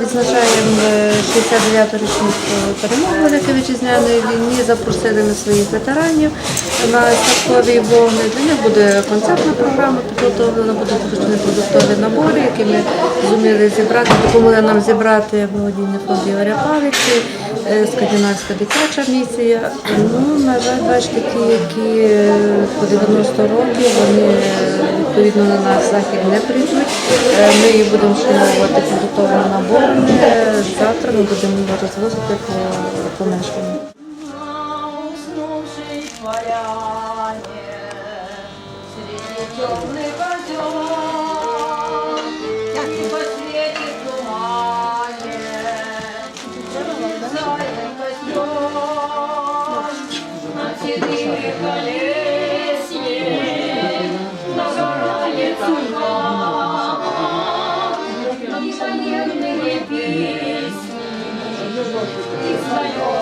відзначаємо е, 69-ту річницю перемоги в Великій Вітчизняній війні. Запросили ми своїх ветеранів на святкові вогни. Для них буде концертна програма підготовлена, будуть зручні продуктові набори, які ми зуміли зібрати, допомогли нам зібрати благодійний фонд Ігоря Павліці, е, скандинавська дитяча місія. Ну, на жаль, бачите, такі, які е, по 90 років, вони е, відповідно на наш захід не прийдуть. Е, Ми їх будемо вшановувати підготовленими наборами. Завтра ми будемо розвозити по помешканню. уснувший дворяне, したよ。